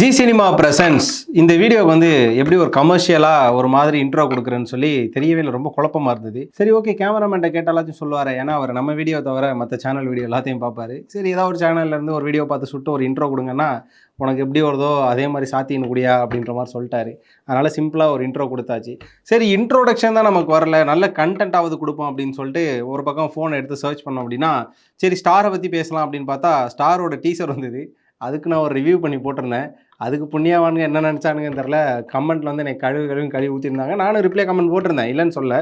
G cinema presence இந்த வீடியோக்கு வந்து எப்படி ஒரு கமர்ஷியலாக ஒரு மாதிரி இன்ட்ரோ கொடுக்குறேன்னு சொல்லி தெரியவே இல்லை ரொம்ப குழப்பமா இருந்தது. சரி ஓகே கேமராமேன்ட்ட கேட்டாலாச்சும் சொல்லுவார். ஏன்னா அவர் நம்ம வீடியோ தவிர மற்ற சேனல் வீடியோ எல்லாத்தையும் பார்ப்பாரு. சரி ஏதாவது ஒரு சேனல்லேருந்து ஒரு வீடியோ பார்த்து சுட்டு ஒரு இன்ட்ரோ கொடுங்கன்னா உனக்கு எப்படி வருதோ அதே மாதிரி சாத்தின்னு கூடியா அப்படின்ற மாதிரி சொல்லிட்டாரு. அதனால் சிம்பிளாக ஒரு இன்ட்ரோ கொடுத்தாச்சு. சரி இன்ட்ரோடக்ஷன் தான் நமக்கு வரல. நல்ல கண்டென்ட்டாவது கொடுப்போம் அப்படின்னு சொல்லிட்டு ஒரு பக்கம் ஃபோனை எடுத்து சர்ச் பண்ணோம் அப்படின்னா சரி ஸ்டாரை பற்றி பேசலாம் அப்படின்னு பார்த்தா ஸ்டாரோட டீசர் வந்தது. அதுக்கு நான் ஒரு ரிவ்யூ பண்ணி போட்டிருந்தேன். அதுக்கு புண்ணியவானுங்க என்ன நினச்சானுங்கன்னு தெரில கமெண்ட்டில் வந்து எனக்கு கழுவு கழுவு கழுவி ஊற்றிருந்தாங்க நானும் ரிப்ளை கமெண்ட் போட்டிருந்தேன். இல்லைன்னு சொல்ல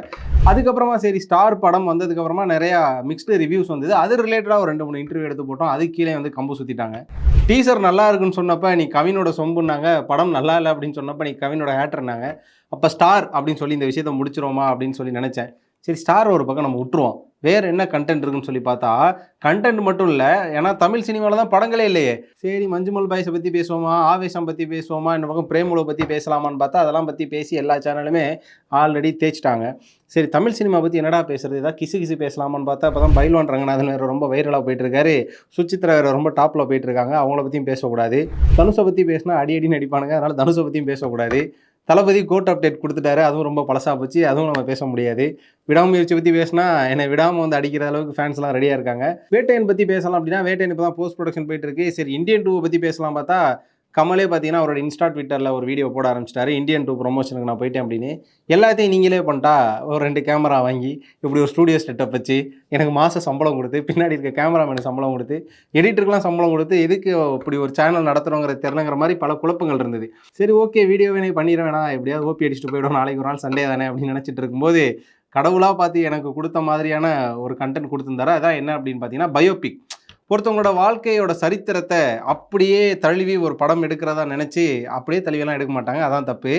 அதுக்கப்புறமா சரி ஸ்டார் படம் வந்ததுக்கப்புறமா நிறையா மிக்ஸ்டு ரிவ்யூஸ் வந்தது. அது ரிலேட்டடாக ஒரு ரெண்டு மூணு இன்டர்வியூ எடுத்து போட்டோம். அதுக்கு கீழே வந்து கம்பு சுற்றிட்டாங்க டீசர் நல்லா இருக்குன்னு சொன்னப்போ நீ கவினோட சொம்புனாங்க படம் நல்லா இல்லை அப்படின்னு சொன்னப்போ நீ கவினோட ஹேட்டர்னாங்க அப்போ ஸ்டார் அப்படின்னு சொல்லி இந்த விஷயத்த முடிச்சிருவோமா அப்படின்னு சொல்லி நினச்சேன். சரி ஸ்டார் ஒரு பக்கம் நம்ம விட்டுருவோம். வேறு என்ன கண்டென்ட் இருக்குன்னு சொல்லி பார்த்தா கண்டென்ட் மட்டும் இல்லை ஏன்னா தமிழ் சினிமாவில் தான் படங்களே இல்லையே. சரி மஞ்சுமல் பாய்ஸை பற்றி பேசுவோமா ஆவேசம் பற்றி பேசுவோமா இந்த பக்கம் பிரேமுலை பற்றி பேசலாமான்னு பார்த்தா அதெல்லாம் பற்றி பேசி எல்லா சேனலுமே ஆல்ரெடி தேய்ச்சிட்டாங்க. சரி தமிழ் சினிமா பற்றி என்னடா பேசுறது? ஏதாவது கிசு கிசு பேசலாமான்னு பார்த்தா இப்போ தான் பைல்வான் ரங்கநாதன் வேறு ரொம்ப வைரலாக போயிட்டு இருக்காரு சுச்சித்ரா வேறு ரொம்ப டாப்பில் போயிட்டு இருக்காங்க அவங்கள பற்றியும் பேசக்கூடாது. தனுஷை பற்றி பேசினா அடி அடி நடிப்பானுங்க அதனால் தனுஷை பற்றியும் பேசக்கூடாது. தளபதி கோட் அப்டேட் கொடுத்துட்டாரு. அதுவும் ரொம்ப பழசாக போச்சு. அதுவும் நம்ம பேச முடியாது. விடாமுயற்சி பற்றி பேசினா என்னை விடாமல் வந்து அடிக்கிற அளவுக்கு ஃபேன்ஸ்லாம் ரெடியாக இருக்காங்க. வேட்டையன் பற்றி பேசலாம் அப்படின்னா வேட்டையன் இப்போ தான் போஸ்ட் ப்ரொடக்ஷன் போயிட்டு இருக்கு. சரி இந்தியன் டூவை பற்றி பேசலாம் பார்த்தா கமலே பார்த்தீங்கன்னா அவரோட இன்ஸ்டா ட்விட்டரில் ஒரு வீடியோ போட ஆரம்பிச்சிட்டாரு. இந்தியன் டூ ப்ரொமோஷனுக்கு நான் போயிட்டேன் அப்படின்னு. எல்லாத்தையும் நீங்களே பண்ணிட்டா ஒரு ரெண்டு கேமரா வாங்கி இப்படி ஒரு ஸ்டூடியோ செட்டப் வச்சு எனக்கு மாதம் சம்பளம் கொடுத்து பின்னாடி இருக்க கேமராமேனு சம்பளம் கொடுத்து எடிட்டருக்குலாம் சம்பளம் கொடுத்து எதுக்கு இப்படி ஒரு சேனல் நடத்துகிறோங்கிற தெரிலங்கிற மாதிரி பல குழப்பங்கள் இருந்தது. சரி ஓகே வீடியோ நீ பண்ணிட வேணாம் எப்படியாவது ஓபி அடிச்சுட்டு போயிடும். நாளைக்கு ஒரு நாள் சண்டே தானே அப்படின்னு நினச்சிட்டு இருக்கும்போது கடவுளாக பார்த்து எனக்கு கொடுத்த மாதிரியான ஒரு கண்டென்ட் கொடுத்துருந்தாரு. அதான் என்ன அப்படின்னு பார்த்தீங்கன்னா பயோபிக் ஒருத்தவங்களோட வாழ்க்கையோட சரித்திரத்தை அப்படியே தழுவி ஒரு படம் எடுக்கிறதா நினச்சி அப்படியே தழுவியெல்லாம் எடுக்க மாட்டாங்க. அதான் தப்பு.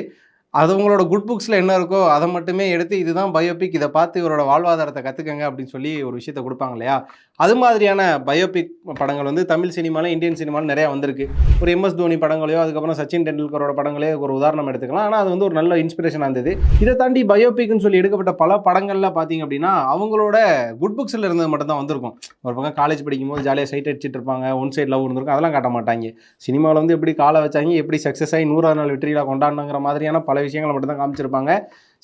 அது உங்களோட குட் புக்ஸில் என்ன இருக்கோ அதை மட்டுமே எடுத்து இதுதான் பயோபிக் இதை பார்த்து இவரோட வாழ்வாதாரத்தை கற்றுக்கங்க அப்படின்னு சொல்லி ஒரு விஷயத்த கொடுப்பாங்க இல்லையா? அது மாதிரியான பயோபிக் படங்கள் வந்து தமிழ் சினிமாவில் இந்தியன் சினிமாவில் நிறையா வந்திருக்கு. ஒரு எம்எஸ் தோனி படங்களையோ அதுக்கப்புறம் சச்சின் டெண்டுல்கரோட படங்களே ஒரு உதாரணம் எடுத்துக்கலாம். ஆனால் அது வந்து ஒரு நல்ல இன்ஸ்பிரேஷனாக இருந்தது. இதை தாண்டி பயோபிக்னு சொல்லி எடுக்கப்பட்ட பல படங்கள்ல பார்த்தீங்க அப்படின்னா அவங்களோட குட் புக்ஸில் இருந்தது மட்டும் தான் வந்திருக்கும். ஒரு பக்கம் காலேஜ் படிக்கும்போது ஜாலியாக சைட் அடிச்சிட்டு இருப்பாங்க ஒன் சைட் லவ் இருந்திருக்கும் அதெல்லாம் காட்ட மாட்டாங்க. சினிமாவில் வந்து எப்படி காலை வச்சாங்க எப்படி சக்ஸஸ் ஆகி நூறாவது நாள் வெற்றியில் கொண்டாடுங்கிற மாதிரியான பல விஷயங்களை மட்டும்தான் காமிச்சிருப்பாங்க.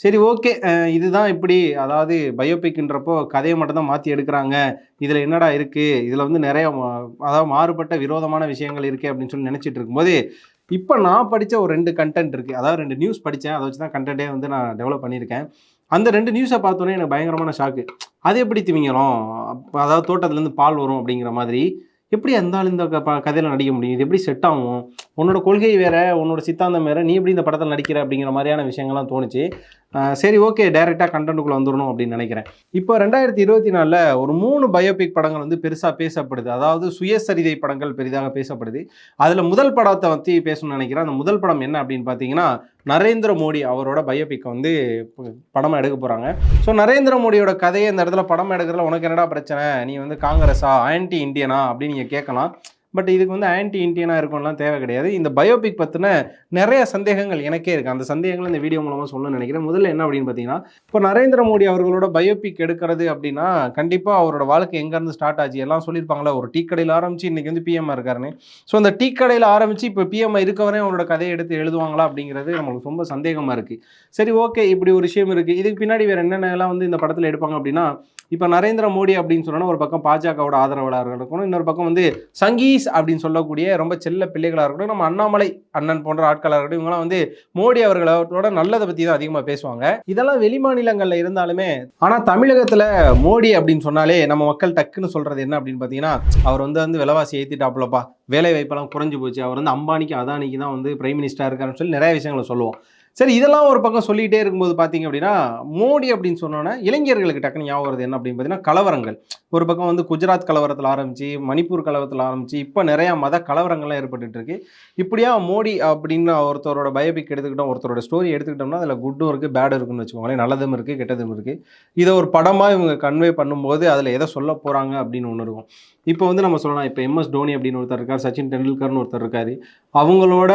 சரி ஓகே இதுதான் இப்படி அதாவது பயோபிக்ன்றப்போ கதையை மட்டும்தான் மாற்றி எடுக்கிறாங்க. இதில் என்னடா இருக்குது இதில் வந்து நிறைய அதாவது மாறுபட்ட விரோதமான விஷயங்கள் இருக்குது அப்படின்னு சொல்லி நினச்சிட்டு இருக்கும்போது இப்போ நான் படித்த ஒரு ரெண்டு கண்டென்ட் இருக்குது அதாவது ரெண்டு நியூஸ் படித்தேன் அதை வச்சு தான் கண்டென்ட்டே வந்து நான் டெவலப் பண்ணியிருக்கேன். அந்த ரெண்டு நியூஸை பார்த்தோன்னே எனக்கு பயங்கரமான ஷாக்கு அது எப்படி திமிங்கலம்? அதாவது தோட்டத்துலேருந்து பால் வரும் அப்படிங்கிற மாதிரி. எப்படி அந்த இந்த க- நடிக்க முடியும்? இது எப்படி செட் ஆகும்? உன்னோட கொள்கை வேற உன்னோட சித்தாந்தம் வேற. நீ எப்படி இந்த படத்தில் நடிக்கிற அப்படிங்கிற மாதிரியான விஷயங்கள்லாம் தோணுச்சு. சரி ஓகே டைரெக்டாக கண்டென்ட்டுக்குள்ளே வந்துடணும் அப்படின்னு நினைக்கிறேன். இப்போ ரெண்டாயிரத்தி இருபத்தி நாலில் ஒரு மூணு பயோபிக் படங்கள் வந்து பெருசாக பேசப்படுது. அதாவது சுயசரிதை படங்கள் பெரிதாக பேசப்படுது. அதில் முதல் படத்தை பற்றி பேசணும்னு நினைக்கிறேன். அந்த முதல் படம் என்ன அப்படின்னு பார்த்தீங்கன்னா நரேந்திர மோடி அவரோட பயோபிக்கை வந்து படமாக எடுக்க போகிறாங்க ஸோ நரேந்திர மோடியோட கதையை இந்த இடத்துல படம் எடுக்கிறதுல உனக்கு என்னடா பிரச்சனை? நீ வந்து காங்கிரஸா? ஆன்டி இந்தியனா அப்படின்னு நீங்கள் கேட்கலாம். பட் இதுக்கு வந்து ஆன்டி இண்டியனாக இருக்கும்லாம் தேவை கிடையாது. இந்த பயோபிக் பற்றின நிறைய சந்தேகங்கள் எனக்கே இருக்குது அந்த சந்தேகங்கள் இந்த வீடியோ மூலமாக சொல்லணும்னு நினைக்கிறேன். முதல்ல என்ன அப்படின்னு பார்த்தீங்கன்னா இப்போ நரேந்திர மோடி அவர்களோட பயோபிக் எடுக்கிறது அப்படின்னா கண்டிப்பாக அவரோட வாழ்க்கை எங்கேருந்து ஸ்டார்ட் ஆச்சு? எல்லாம் சொல்லியிருப்பாங்களா ஒரு டீ கடையில் ஆரம்பிச்சு இன்றைக்கி வந்து பிஎம்ஆர் இருக்காருன்னு. ஸோ அந்த டீ கடையில் ஆரம்பித்து இப்போ பிஎம்ஐ இருக்கவரே அவரோட கதையை எடுத்து எழுதுவாங்களா அப்படிங்கிறது நம்மளுக்கு ரொம்ப சந்தேகமாக இருக்குது சரி ஓகே இப்படி ஒரு விஷயம் இருக்குது இதுக்கு பின்னாடி வேறு என்னென்னலாம் வந்து இந்த படத்தில் எடுப்பாங்க அப்படின்னா இப்போ நரேந்திர மோடி அப்படின்னு சொன்னால் ஒரு பக்கம் பாஜகவோட ஆதரவாளர்கள் இருக்கணும். இன்னொரு பக்கம் வந்து சங்கீஸ் அப்படின்னு சொல்லக்கூடிய ரொம்ப செல்ல பிள்ளைகளாக இருக்கட்டும் நம்ம அண்ணாமலை அண்ணன் போன்ற ஆட்களாக இருக்கட்டும் இவங்கலாம் வந்து மோடி அவர்களோட நல்லதை பற்றி தான் அதிகமாக பேசுவாங்க. இதெல்லாம் வெளிமாநிலங்களில் இருந்தாலுமே ஆனால் தமிழகத்தில் மோடி அப்படின்னு சொன்னாலே நம்ம மக்கள் டக்குன்னு சொல்கிறது என்ன அப்படின்னு பார்த்தீங்கன்னா அவர் வந்து வந்து விலைவாசி ஏற்றிட்டாப்புலப்பா வேலை வாய்ப்பெல்லாம் குறைஞ்சு போச்சு. அவர் வந்து அம்பானிக்கு அதானிக்கு தான் வந்து பிரைம் மினிஸ்டராக இருக்காருன்னு சொல்லி நிறைய விஷயங்களை சொல்லுவோம். சரி இதெல்லாம் ஒரு பக்கம் சொல்லிகிட்டே இருக்கும்போது பார்த்தீங்க அப்படின்னா மோடி அப்படின்னு சொன்னோன்னே இளைஞர்களுக்கு டக்குன்னு ஞாபகம் வருது என்ன அப்படின்னு பார்த்தீங்கன்னா கலவரங்கள். ஒரு பக்கம் வந்து குஜராத் கலவரத்தில் ஆரம்பிச்சு மணிப்பூர் கலவரத்தில் ஆரம்பிச்சு இப்போ நிறையா மத கலவரங்கள்லாம் ஏற்பட்டுட்டு இருக்கு. இப்படியா மோடி அப்படின்னு ஒருத்தரோட பயோபிக் எடுத்துக்கிட்டோம் ஒருத்தரோட ஸ்டோரி எடுத்துக்கிட்டோம்னா அதில் குட்டும் இருக்குது பேடும் இருக்குன்னு வச்சுக்கோங்களேன். நல்லதும் இருக்குது கெட்டதும் இருக்குது இதை ஒரு படமாக இவங்க கன்வே பண்ணும்போது அதில் எதை சொல்ல போகிறாங்க அப்படின்னு ஒன்று இருக்கும். இப்போ வந்து நம்ம சொல்லலாம் இப்போ எம்எஸ் டோனி அப்படின்னு ஒருத்தர் இருக்கார் சச்சின் டெண்டுல்கர்னு ஒருத்தர் இருக்கார். அவங்களோட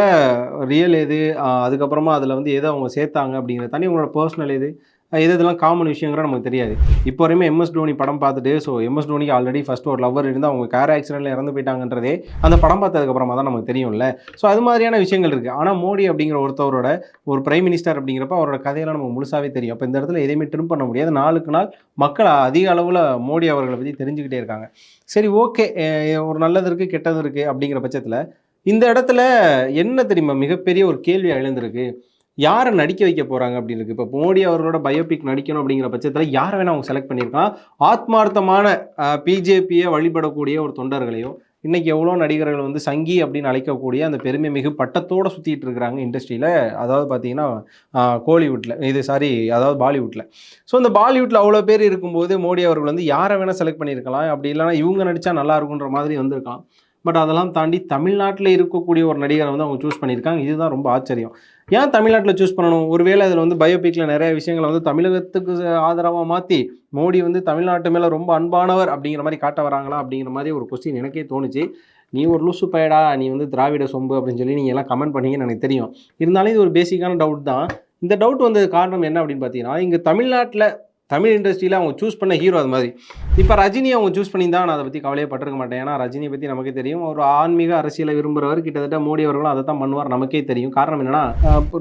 ரியல் எது அதுக்கப்புறமா அதில் வந்து எதை அவங்க சேர்த்தாங்க அப்படிங்கிற தனி அவங்களோட பர்சனல் எது? அஹ் எது இதெல்லாம் காமன் விஷயங்கிற நமக்கு தெரியாது. இப்போ வரையுமே எம்எஸ் தோனி படம் பார்த்துட்டு ஸோ எம்எஸ் தோனிக்கு ஆல்ரெடி ஃபர்ஸ்ட் ஒரு லவர் இருந்து அவங்க கார் ஆக்சிடென்ட்ல இறந்து போயிட்டாங்கன்றதே அந்த படம் பார்த்ததுக்கு அப்புறமா தான் நமக்கு தெரியும்ல. ஸோ அது மாதிரியான விஷயங்கள் இருக்குது ஆனால் மோடி அப்படிங்கிற ஒருத்தவரோட ஒரு பிரைம் மினிஸ்டர் அப்படிங்கிறப்ப அவரோட கதையெல்லாம் நமக்கு முழுசாவே தெரியும். அப்போ இந்த இடத்துல எதையுமே ட்ரிம் பண்ண முடியாது. நாளுக்கு நாள் மக்கள் அதிக அளவில் மோடி அவர்களை பற்றி தெரிஞ்சுக்கிட்டே இருக்காங்க. சரி ஓகே ஒரு நல்லது இருக்குது கெட்டது இருக்குது அப்படிங்கிற பட்சத்தில் இந்த இடத்துல என்ன தெரியுமா? மிகப்பெரிய ஒரு கேள்வி எழுந்திருக்கு. யாரை நடிக்க வைக்க போகிறாங்க அப்படின்னு இருக்கு. இப்போ மோடி அவர்களோட பயோபிக் நடிக்கணும் அப்படிங்கிற பட்சத்தில் யாரை வேணால் அவங்க செலக்ட் பண்ணியிருக்கலாம் ஆத்மார்த்தமான பிஜேபியை வழிபடக்கூடிய ஒரு தொண்டர்களையும் இன்றைக்கி எவ்வளோ நடிகர்கள் வந்து சங்கி அப்படின்னு அழைக்கக்கூடிய அந்த பெருமை மிகு பட்டத்தோடு சுற்றிட்டு இருக்கிறாங்க இண்டஸ்ட்ரியில் அதாவது பார்த்தீங்கன்னா கோலிவுட்டில் இது சாரி அதாவது பாலிவுட்டில் ஸோ இந்த பாலிவுட்டில் அவ்வளோ பேர் இருக்கும்போது மோடி அவர்கள் வந்து யாரை வேணால் செலக்ட் பண்ணியிருக்கலாம் அப்படி இல்லைனா இவங்க நடித்தா நல்லா இருக்குன்ற மாதிரி வந்திருக்கலாம். பட் அதெல்லாம் தாண்டி தமிழ்நாட்டில் இருக்கக்கூடிய ஒரு நடிகரை வந்து அவங்க சூஸ் பண்ணியிருக்காங்க இதுதான் ரொம்ப ஆச்சரியம். ஏன் தமிழ்நாட்டில் சூஸ் பண்ணணும்? ஒருவேளை அதில் வந்து பயோபிக்கில் நிறைய விஷயங்களை வந்து தமிழகத்துக்கு ஆதரவாக மாற்றி மோடி வந்து தமிழ்நாட்டு மேலே ரொம்ப அன்பானவர் அப்படிங்கிற மாதிரி காட்ட வராங்களா அப்படிங்கிற மாதிரி ஒரு கொஸ்டின் எனக்கே தோணுச்சு. நீ ஒரு லூசு பயடா நீ வந்து திராவிட சொம்பு அப்படின்னு சொல்லி நீங்கள் எல்லாம் கமெண்ட் பண்ணீங்கன்னு எனக்கு தெரியும். இருந்தாலும் இது ஒரு பேசிக்கான டவுட் தான். இந்த டவுட் வந்தது காரணம் என்ன அப்படின்னு பார்த்தீங்கன்னா இங்கே தமிழ்நாட்டில் தமிழ் இண்டஸ்ட்ரியில் அவங்க சூஸ் பண்ண ஹீரோ அது மாதிரி. இப்போ ரஜினி அவங்க சூஸ் பண்ணியிருந்தா நான் அதை பற்றி கவலையே பட்டிருக்க மாட்டேன். ஏன்னா ரஜினியை பற்றி நமக்கே தெரியும். ஒரு ஆன்மீக அரசியலை விரும்புகிறவர் கிட்டத்தட்ட மோடி அவர்களும் அதை தான் பண்ணுவார். நமக்கே தெரியும். காரணம் என்னன்னா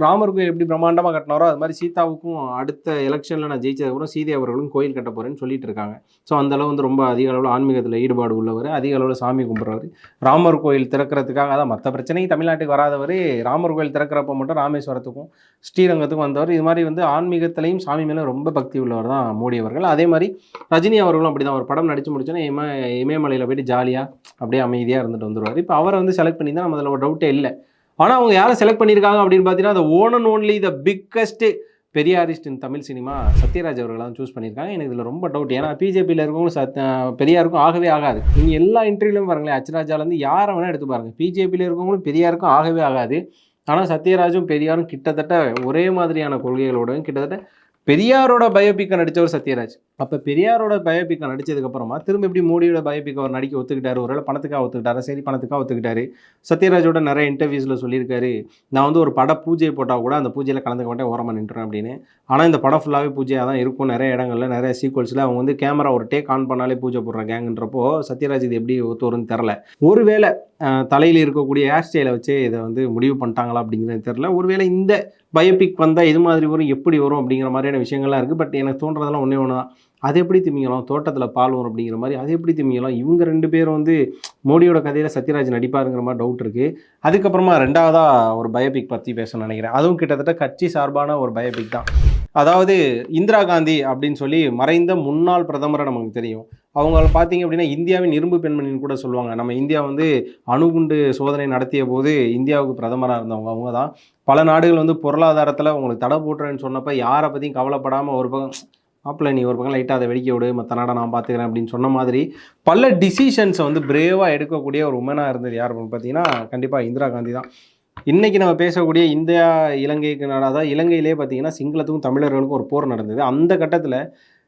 ராமர் கோயில் ராமருக்கு எப்படி பிரம்மாண்டமாக கட்டினாரோ அது மாதிரி சீதாவுக்கும் அடுத்த எலெக்ஷனில் நான் ஜெயிச்சதுக்கப்புறம் சீதை அவர்களும் கோயில் கட்ட போகிறேன்னு சொல்லிட்டு இருக்காங்க. ஸோ அந்தளவு வந்து ரொம்ப அதிக அளவில் ஆன்மீகத்தில் ஈடுபாடு உள்ளவர். அதிக அளவில் சாமி கும்பிட்றவர். ராமர் கோயில் திறக்கிறதுக்காக அதான் மற்ற பிரச்சனைக்கு தமிழ்நாட்டுக்கு வராதவர். ராமர் கோயில் திறக்கிறப்ப மட்டும் ராமேஸ்வரத்துக்கும் ஸ்ரீரங்கத்துக்கும் வந்தவர். இது மாதிரி வந்து ஆன்மீகத்திலையும் சாமி மேலே ரொம்ப பக்தி உள்ளவர் தான் மோடி அவர்கள் அதே மாதிரி ரஜினி அவர்களும் அப்படி தான் ஒரு படம் நடிச்சு முடிச்சோன்னா இம இமயமலையில் போயிட்டு ஜாலியாக அப்படியே அமைதியாக இருந்துட்டு வந்துடுவார் இப்போ அவரை வந்து செலக்ட் பண்ணி தான் நம்ம அதில் ஒரு டவுட்டே இல்லை. ஆனால் அவங்க யாரை செலக்ட் பண்ணியிருக்காங்க அப்படின்னு பார்த்தீங்கன்னா அந்த own and only the biggest Periyarist in Tamil cinema Sathyaraj அவர்களை தான் சூஸ் பண்ணியிருக்காங்க. எனக்கு இதில் ரொம்ப டவுட் ஏன்னா பிஜேபியில் இருக்கவங்களும் சத் பெரியாருக்கும் ஆகவே ஆகாது. நீங்கள் எல்லா இன்டர்வியூலையும் பாருங்களேன் அச்சராஜாலேருந்து யாரை வேணால் எடுத்து பாருங்கள் பிஜேபியில் இருக்கவங்களும் பெரியாருக்கும் ஆகவே ஆகாது. ஆனால் சத்யராஜும் பெரியாரும் கிட்டத்தட்ட ஒரே மாதிரியான கொள்கைகளோடும் கிட்டத்தட்ட பெரியாரோட பயோபிக்கை நடித்தவர் சத்யராஜ். அப்போ பெரியாரோட பயோபிக்கை நடித்ததுக்கப்புறமா திரும்ப எப்படி மோடியோட பயோபிக் அவர் நடிக்க ஒத்துக்கிட்டாரு. ஒருவேளை பணத்துக்காக ஒத்துக்கிட்டாரு? சரி பணத்துக்காக ஒத்துக்கிட்டாரு. சத்யராஜோட நிறைய இன்டர்வியூஸில் சொல்லியிருக்காரு நான் வந்து ஒரு பட பூஜை போட்டால் கூட அந்த பூஜையில் கலந்துக்க மாட்டேன் ஓரமாக நின்றுறேன் அப்படின்னு. ஆனால் இந்த படம் ஃபுல்லாகவே பூஜையாக தான் இருக்கும். நிறைய இடங்களில் நிறைய சீக்வல்ஸில் அவங்க வந்து கேமரா ஒரு டேக் ஆன் பண்ணாலே பூஜை போடுற கேங்குன்றப்போ சத்யராஜ் இது எப்படி ஒத்து வரும்னு தெரில. ஒருவேளை தலையில் இருக்கக்கூடிய ஹேர் ஸ்டைலை வச்சு இதை வந்து முடிவு பண்ணிட்டாங்களா அப்படிங்கிறது தெரில ஒருவேளை இந்த பயோபிக் வந்தால் எது மாதிரி வரும் எப்படி வரும் அப்படிங்கிற மாதிரியான விஷயங்கள்லாம் இருக்குது பட் எனக்கு தோன்றதெல்லாம் ஒன்றே ஒன்று தான். அது எப்படி திமிங்கலாம் தோட்டத்தில் பால் வரும் அப்படிங்கிற மாதிரி அது எப்படி திமிங்கலாம்? இவங்க ரெண்டு பேரும் வந்து மோடியோட கதையில் சத்யராஜ் நடிப்பாருங்கிற மாதிரி டவுட் இருக்குது அதுக்கப்புறமா ரெண்டாவதாக ஒரு பயோபிக் பற்றி பேசணும்னு நினைக்கிறேன். அதுவும் கிட்டத்தட்ட கட்சி சார்பான ஒரு பயோபிக் தான். அதாவது இந்திரா காந்தி அப்படின்னு சொல்லி மறைந்த முன்னாள் பிரதமரை நமக்கு தெரியும். அவங்கள பார்த்தீங்க அப்படின்னா இந்தியாவின் இரும்பு பெண்மணின்னு கூட சொல்லுவாங்க. நம்ம இந்தியா வந்து அணுகுண்டு சோதனை நடத்திய போது இந்தியாவுக்கு பிரதமராக இருந்தவங்க அவங்க தான். பல நாடுகள் வந்து பொருளாதாரத்தில் உங்களுக்கு தடை போட்டுறேன்னு சொன்னப்போ யாரை பற்றியும் கவலைப்படாமல் ஒரு பக்கம் மாப்பிள்ள நீ ஒரு பக்கம் லைட்டாக அதை வெடிக்க விடு மற்ற நாடை நான் பார்த்துக்கிறேன் அப்படின்னு சொன்ன மாதிரி பல டிசிஷன்ஸை வந்து பிரேவாக எடுக்கக்கூடிய ஒரு உமனாக இருந்தது யார் அப்படின்னு பார்த்தீங்கன்னா கண்டிப்பாக இந்திரா காந்தி தான். இன்றைக்கி நம்ம பேசக்கூடிய இந்தியா இலங்கைக்கு நாடாக தான் இலங்கையிலே பார்த்தீங்கன்னா சிங்களத்துக்கும் தமிழர்களுக்கும் ஒரு போர் நடந்தது. அந்த கட்டத்தில்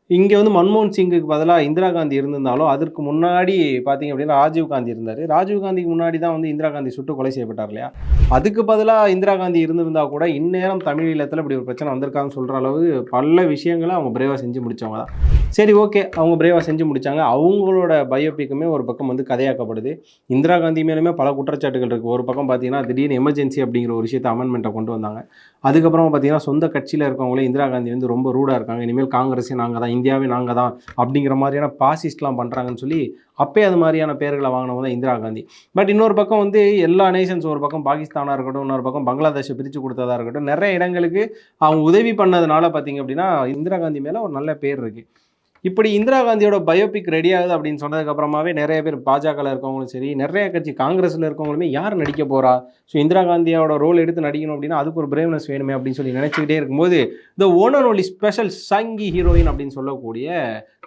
இங்கே வந்து மன்மோகன் சிங்குக்கு பதிலாக இந்திரா காந்தி இருந்திருந்தாலும் அதற்கு முன்னாடி பார்த்தீங்க அப்படின்னா ராஜீவ் காந்தி இருந்தார். ராஜீவ் காந்திக்கு முன்னாடி தான் வந்து இந்திரா காந்தி சுட்டு கொலை செய்யப்பட்டார் இல்லையா? அதுக்கு பதிலாக இந்திரா காந்தி இருந்திருந்தா கூட இந்நேரம் தமிழ் ஈழத்தில் இப்படி ஒரு பிரச்சனை வந்திருக்காங்கன்னு சொல்கிற அளவு பல விஷயங்களை அவங்க பிரேவாக செஞ்சு முடிச்சவங்க தான். சரி ஓகே. அவங்க பிரேவாக செஞ்சு முடித்தாங்க அவங்களோட பயோபிக்குமே ஒரு பக்கம் வந்து கதையாக்கப்படுது. இந்திரா காந்தி மேலுமே பல குற்றச்சாட்டுகள் இருக்குது ஒரு பக்கம் பார்த்தீங்கன்னா திடீர்னு எமர்ஜென்சி அப்படிங்கிற ஒரு விஷயத்தை அமெண்ட்மெண்ட்டை கொண்டு வந்தாங்க. அதுக்கப்புறமா பார்த்தீங்கன்னா சொந்த கட்சியில் இருக்கவங்களே இந்திரா காந்தி வந்து ரொம்ப ரூடாக இருக்காங்க. இனிமேல் காங்கிரஸே நாங்கள் தான் இந்தியாவே நாங்கள் தான் அப்படிங்கிற மாதிரியான பாசிஸ்ட்லாம் பண்ணுறாங்கன்னு சொல்லி அப்பே அது மாதிரியான பேர்களை வாங்கினவங்க தான் இந்திரா காந்தி. பட் இன்னொரு பக்கம் வந்து எல்லா நேஷன்ஸ் ஒரு பக்கம் பாகிஸ்தானாக இருக்கட்டும் இன்னொரு பக்கம் பங்களாதேஷை பிரித்து கொடுத்ததா இருக்கட்டும் நிறைய இடங்களுக்கு அவங்க உதவி பண்ணதுனால பார்த்தீங்க அப்படின்னா இந்திரா காந்தி மேலே ஒரு நல்ல பேர் இருக்குது இப்படி இந்திரா காந்தியோட பயோபிக் ரெடி ஆகுது அப்படின்னு சொன்னதுக்கு அப்புறமாவே நிறைய பேர் பாஜகவில் இருக்கவங்களும் சரி நிறைய கட்சி காங்கிரஸில் இருக்கவங்களுமே யார் நடிக்க போறா? ஸோ இந்திரா காந்தியோட ரோல் எடுத்து நடிக்கணும் அப்படின்னா அதுக்கு ஒரு பிரேவ்னஸ் வேணுமே அப்படின்னு சொல்லி நினச்சிக்கிட்டே இருக்கும்போது இந்த ஓனர் ஒன்லி ஸ்பெஷல் சங்கி ஹீரோயின் அப்படின்னு சொல்லக்கூடிய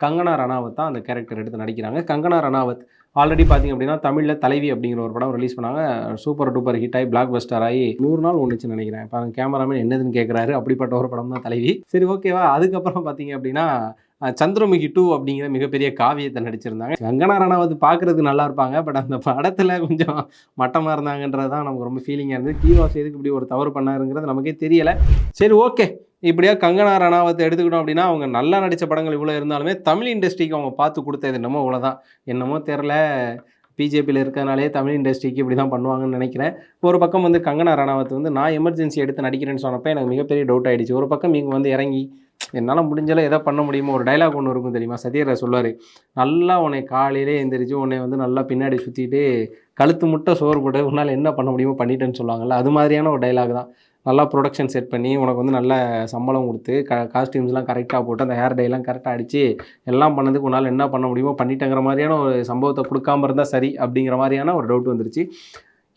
கங்கனா ரணாவத் தான் அந்த கேரக்டர் எடுத்து நடிக்கிறாங்க. கங்கனா ரணாவத் ஆல்ரெடி பார்த்தீங்க அப்படின்னா தமிழில் தலைவி அப்படிங்கிற ஒரு படம் ரிலீஸ் பண்ணாங்க. சூப்பர் டூப்பர் ஹிட் ஆகி பிளாக் பஸ்டர் ஆகி நூறு நாள் ஒன்றுச்சுன்னு நினைக்கிறேன். இப்போ கேமராமேன் என்னதுன்னு கேட்குறாரு அப்படிப்பட்ட ஒரு படம் தான் தலைவி. சரி ஓகேவா அதுக்கப்புறம் பார்த்தீங்க அப்படின்னா சந்திரமுகி டூ அப்படிங்கிற மிகப்பெரிய காவியத்தை நடிச்சிருந்தாங்க. கங்கனா ரணாவத் பார்க்கறதுக்கு நல்லா இருப்பாங்க. பட் அந்த படத்தில் கொஞ்சம் மட்டமாக இருந்தாங்கன்றது தான் நமக்கு ரொம்ப ஃபீலிங்காக இருந்தது. கீவாஸ் எதுக்கு இப்படி ஒரு தவறு பண்ணாருங்கிறது நமக்கே தெரியலை. சரி ஓகே இப்படியா கங்கனா ரணாவத்தை எடுத்துக்கிட்டோம் அப்படின்னா அவங்க நல்லா நடித்த படங்கள் இவ்வளோ இருந்தாலுமே தமிழ் இண்டஸ்ட்ரிக்கு அவங்க பார்த்து கொடுத்தது என்னமோ இவ்வளோதான் என்னமோ தெரில பிஜேபியில் இருக்கிறனாலே தமிழ் இண்டஸ்ட்ரிக்கு இப்படி தான் பண்ணுவாங்கன்னு நினைக்கிறேன். ஒரு பக்கம் வந்து கங்கனா ரணாவத் வந்து நான் எமர்ஜென்சி எடுத்து நடிக்கிறேன்னு சொன்னப்போ எனக்கு மிகப்பெரிய டவுட் ஆகிடுச்சு ஒரு பக்கம் இங்கே வந்து இறங்கி என்னால் முடிஞ்சளவு எதை பண்ண முடியுமோ ஒரு டைலாக் ஒன்று இருக்கும் தெரியுமா? சத்யராஜ் சொல்லுவார் நல்லா உன்னை காலையிலே எந்திரிச்சு உன்னை வந்து நல்லா பின்னாடி சுற்றிட்டு கழுத்து முட்டை சோறு போட்டு உன்னால் என்ன பண்ண முடியுமோ பண்ணிட்டேன்னு சொல்லுவாங்கல்ல அது மாதிரியான ஒரு டைலாக் தான். நல்லா ப்ரொடக்ஷன் செட் பண்ணி உனக்கு வந்து நல்ல சம்பளம் கொடுத்து க காஸ்டியூம்ஸ்லாம் கரெக்டாக போட்டு அந்த ஹேர் டைலாம் கரெக்டாக அடித்து எல்லாம் பண்ணதுக்கு உன்னால் என்ன பண்ண முடியுமோ பண்ணிட்டேங்கிற மாதிரியான ஒரு சம்பவத்தை கொடுக்காம இருந்தால் சரி அப்படிங்கிற மாதிரியான ஒரு டவுட் வந்துருச்சு.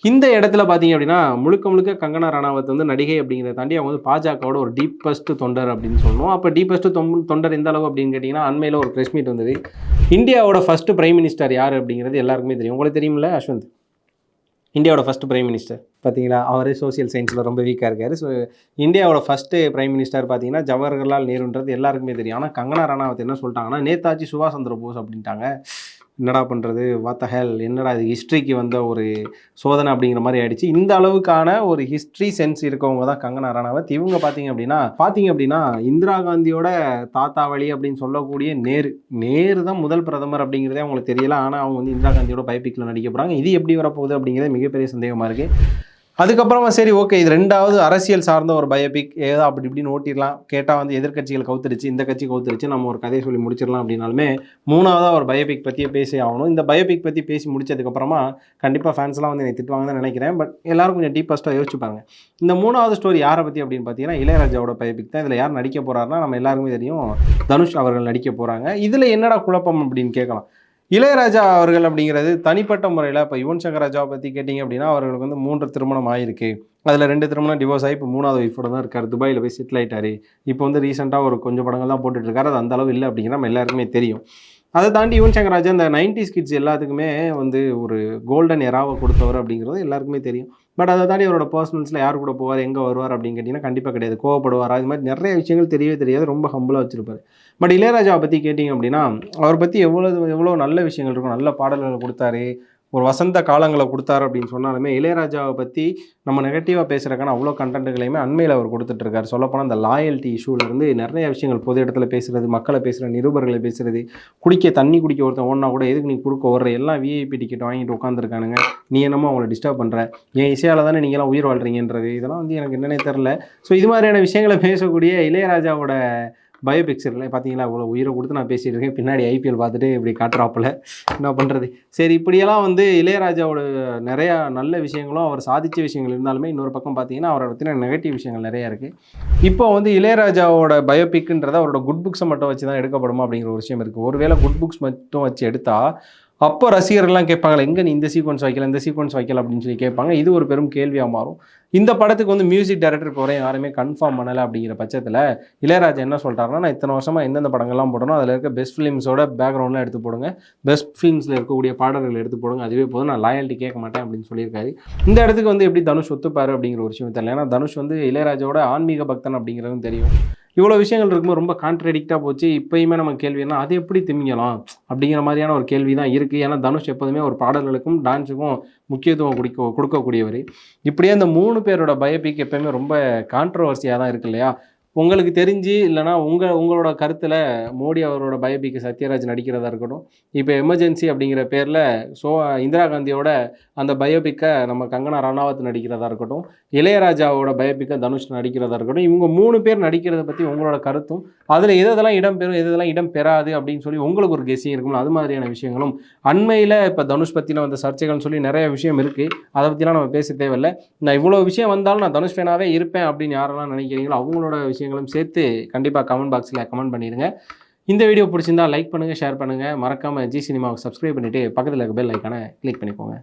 இந்த இடத்துல பார்த்தீங்க அப்படின்னா முழுக்க முழுக்க கங்கனா ராணாவத் வந்து நடிகை அப்படிங்கிறத தாண்டி அவங்க வந்து பாஜகவோட ஒரு டீப்பஸ்ட் தொண்டர் அப்படின்னு சொல்லணும் அப்போ டீப்பஸ்ட் தொண்டர் எந்த அளவு அப்படின்னு கேட்டிங்கன்னா அண்மையில் ஒரு ப்ரெஸ் மீட் வந்தது. இந்தியாவோட ஃபர்ஸ்ட் பிரைம் மினிஸ்டர் யார் அப்படிங்கிறது எல்லாருக்குமே தெரியும். உங்களுக்கு தெரியுமில்ல அஸ்வந்த்? இந்தியாவோட ஃபஸ்ட்டு பிரைம் மினிஸ்டர் பார்த்தீங்களா அவர் சோசியல் சயின்ஸில் ரொம்ப வீக்காக இருக்கார். ஸோ இந்தியாவோட ஃபஸ்ட்டு பிரைம் மினிஸ்டர் பார்த்தீங்கன்னா ஜவஹர்லால் நேருன்றது எல்லாருக்குமே தெரியும். ஆனால் கங்கனா ராணாவத் என்ன சொல்லிட்டாங்கன்னா நேதாஜி சுபாஷ் சந்திர போஸ் அப்படின்ட்டாங்க. என்னடா பண்ணுறது வாத்த ஹேல் என்னடா இது? ஹிஸ்ட்ரிக்கு வந்த ஒரு சோதனை அப்படிங்கிற மாதிரி ஆயிடுச்சு. இந்த அளவுக்கான ஒரு ஹிஸ்ட்ரி சென்ஸ் இருக்கவங்க தான் கங்கனா ராணாவத். இவங்க பார்த்தீங்க அப்படின்னா பார்த்தீங்க அப்படின்னா இந்திரா காந்தியோட தாத்தா வழி அப்படின்னு சொல்லக்கூடிய நேரு. நேரு தான் முதல் பிரதமர் அப்படிங்கிறதே அவங்களுக்கு தெரியல. ஆனால் அவங்க வந்து இந்திரா காந்தியோட பயோபிக்கில் நடிக்க போகிறாங்க இது எப்படி வரப்போகுது அப்படிங்கிறது மிகப்பெரிய சந்தேகமாக இருக்குது அதுக்கப்புறமா சரி ஓகே இது ரெண்டாவது அரசியல் சார்ந்த ஒரு பயோபிக் ஏதோ அப்படி இப்படின்னு ஓட்டிடலாம். கேட்டால் வந்து எதிர்கட்சிகள் கவுத்துருச்சு இந்த கட்சி கவுத்துருச்சு நம்ம ஒரு கதையை சொல்லி முடிச்சிடலாம் அப்படின்னாலுமே மூணாவதாக ஒரு பயோபிக் பற்றியே பேசி ஆகணும். இந்த பயோபிக் பற்றி பேசி முடிச்சதுக்கப்புறமா கண்டிப்பாக ஃபேன்ஸ்லாம் வந்து என்னை திட்டுவாங்கன்னு நினைக்கிறேன். பட் எல்லோரும் கொஞ்சம் டீப்பஸ்ட்டாக யோசிச்சுப்பாங்க இந்த மூணாவது ஸ்டோரி யாரை பற்றி அப்படின்னு பார்த்தீங்கன்னா இளையராஜாவோட பயோபிக் தான். இதில் யார் நடிக்க போகிறாருன்னா நம்ம எல்லாருக்குமே தெரியும். தனுஷ் அவர்கள் நடிக்க போகிறாங்க இதில் என்னடா குழப்பம் அப்படின்னு கேட்கலாம். இளையராஜா அவர்கள் அப்படிங்கிறது தனிப்பட்ட முறையில் இப்போ யுவன் சங்கர் ராஜாவை பற்றி கேட்டிங்க அப்படின்னா அவர்களுக்கு வந்து மூன்று திருமணம் ஆயிருக்கு. அதில் ரெண்டு திருமணம் டிவோர்ஸ் ஆகி இப்போ மூணாவது ஒய்ஃபோட தான் இருக்கார். துபாயில் போய் செட்டில் ஆயிட்டாரு. இப்போ வந்து ரீசெண்டாக ஒரு கொஞ்சம் படங்கள் தான் போட்டுட்ருக்காரு அது அந்த அளவு இல்லை அப்படிங்கிற நம்ம எல்லாருக்குமே தெரியும். அதை தாண்டி யுவன் சங்கர் ராஜா இந்த நைன்டிஸ் கிட்ஸ் எல்லாத்துக்குமே வந்து ஒரு கோல்டன் எராவை கொடுத்தவர் அப்படிங்கிறது எல்லாருக்குமே தெரியும். பட் அதை தாண்டி அவரோட பர்சனல்ஸில் யார் கூட போவார் எங்கே வருவார் அப்படின்னு கேட்டிங்கன்னா கண்டிப்பாக கிடையாது. கோவப்படுவார்? அது மாதிரி நிறைய விஷயங்கள் தெரியவே தெரியாது. ரொம்ப ஹம்பிளாக வச்சுருப்பார். பட் இளையராஜாவை பற்றி கேட்டிங்க அப்படின்னா அவரை பற்றி எவ்வளோ எவ்வளோ நல்ல விஷயங்கள் இருக்கும் நல்ல பாடல்களை கொடுத்தாரு ஒரு வசந்த காலங்களை கொடுத்தாரு அப்படின்னு சொன்னாலுமே இளையராஜாவை பற்றி நம்ம நெகட்டிவாக பேசுகிறக்கான அவ்வளோ கண்டென்ட்டுகளையுமே அண்மையில் அவர் கொடுத்துட்ருக்காரு சொல்லப்போனால் அந்த லாயல்ட்டி இஷ்யூலேருந்து நிறைய விஷயங்கள் பொது இடத்துல பேசுகிறது மக்களை பேசுகிற நிருபர்களை பேசுகிறது குடிக்க தண்ணி குடிக்க ஒருத்தன் ஓடனா கூட எதுக்கு நீ குறுக்க ஓடுற? எல்லாம் விஐபி டிக்கெட் வாங்கிட்டு உட்காந்துருக்கானுங்க நீ என்னமோ அவங்கள டிஸ்டர்ப் பண்ணுற என் இசையால் தானே நீங்களாம் உயிர் வாழ்கிறீங்கன்றது இதெல்லாம் வந்து எனக்கு என்னன்னே தெரில ஸோ இது மாதிரியான விஷயங்களை பேசக்கூடிய இளையராஜாவோட பயோபிக்சரில் பார்த்தீங்களா இவ்வளோ உயிரை கொடுத்து நான் பேசிகிட்டு இருக்கேன். பின்னாடி ஐபிஎல் பார்த்துட்டு இப்படி காட்டுறாப்புல. என்ன பண்ணுறது சரி இப்படியெல்லாம் வந்து இளையராஜாவோட நிறையா நல்ல விஷயங்களும் அவர் சாதித்த விஷயங்கள் இருந்தாலுமே இன்னொரு பக்கம் பார்த்தீங்கன்னா அவரை பற்றின நெகட்டிவ் விஷயங்கள் நிறையா இருக்குது இப்போ வந்து இளையராஜாவோட பயோபிக்ன்றத அவரோட குட் புக்ஸை மட்டும் வச்சு தான் எடுக்கப்படுமா அப்படிங்கிற ஒரு விஷயம் இருக்குது ஒருவேளை குட் புக்ஸ் மட்டும் வச்சு எடுத்தால் அப்போ ரசிகர்கள்லாம் கேட்பாங்களே எங்கே நீ இந்த சீக்வன்ஸ் வைக்கல இந்த சீக்வன்ஸ் வைக்கல? அப்படின்னு சொல்லி கேட்பாங்க. இது ஒரு பெரும் கேள்வியாக மாறும். இந்த படத்துக்கு வந்து மியூசிக் டைரக்டர் போகிறேன் யாருமே கன்ஃபார்ம் பண்ணலை அப்படிங்கிற பட்சத்தில் இளையராஜா என்ன சொல்கிறாருன்னா நான் இத்தனை வருஷமாக எந்தெந்த படங்கள்லாம் போடணும் அதில் இருக்க பெஸ்ட் ஃபிலிம்ஸோட பேக்ரவுண்ட்லாம் எடுத்து போடுங்க. பெஸ்ட் ஃபிலிம்ஸில் இருக்கக்கூடிய பாடல்கள் எடுத்து போடுங்க. அதுவே போதும். நான் லாயல்ட்டி கேட்க மாட்டேன் அப்படின்னு சொல்லியிருக்காரு. இந்த இடத்துக்கு வந்து எப்படி தனுஷ் ஒத்துப்பாரு அப்படிங்கிற ஒரு விஷயம் தெரியல. ஏன்னா தனுஷ் வந்து இளையராஜோட ஆன்மீக பக்தன் அப்படிங்கிறதும் தெரியும். இவ்வளோ விஷயங்கள் இருக்கும்போது ரொம்ப கான்ட்ரடிக்டாக போச்சு. இப்போயுமே நம்ம கேள்வினா அது எப்படி திமிங்கலாம்? அப்படிங்கிற மாதிரியான ஒரு கேள்வி தான் இருக்குது ஏன்னா தனுஷ் எப்போதுமே ஒரு பாடல்களுக்கும் டான்ஸுக்கும் முக்கியத்துவம் கொடுக்க கொடுக்கக்கூடியவர். இப்படியே அந்த மூணு பேரோட பயோபிக் எப்போயுமே ரொம்ப கான்ட்ரவர்சியாக தான் இருக்கு இல்லையா? உங்களுக்கு தெரிஞ்சு இல்லைனா உங்கள் உங்களோட கருத்தில் மோடி அவரோட பயோபிக்கு சத்யராஜ் நடிக்கிறதா இருக்கட்டும் இப்போ எமர்ஜென்சி அப்படிங்கிற பேரில் சோ இந்திரா காந்தியோட அந்த பயோபிக்கை நம்ம கங்கனா ரணாவத் நடிக்கிறதா இருக்கட்டும் இளையராஜாவோட பயோபிக்கை தனுஷ் நடிக்கிறதா இருக்கட்டும் இவங்க மூணு பேர் நடிக்கிறத பற்றி உங்களோட கருத்தும் அதில் எதெல்லாம் இடம் பெறும் எதெல்லாம் இடம் பெறாது அப்படின்னு சொல்லி உங்களுக்கு ஒரு கெஸிங் இருக்கும் அது மாதிரியான விஷயங்களும். அண்மையில் இப்போ தனுஷ் பற்றின வந்த சர்ச்சைகள்னு சொல்லி நிறைய விஷயம் இருக்குது அதை பற்றிலாம் நம்ம பேச தேவையில்லை. நான் இவ்வளோ விஷயம் வந்தாலும் நான் தனுஷ் ஃபேனாகவே இருப்பேன் அப்படின்னு யாரெல்லாம் நினைக்கிறீங்களோ அவங்களோட விஷயம் விஷயங்களும் சேர்த்து கண்டிப்பாக கமெண்ட் பாக்ஸில் கமெண்ட் பண்ணிடுங்க. இந்த வீடியோ பிடிச்சிருந்தா லைக் பண்ணுங்கள் ஷேர் பண்ணுங்கள் மறக்காமல் ஜி சினிமாவுக்கு சப்ஸ்கிரைப் பண்ணிவிட்டு பக்கத்தில் இருக்க பெல் ஐக்கானை கிளிக் பண்ணிக்கோங்க.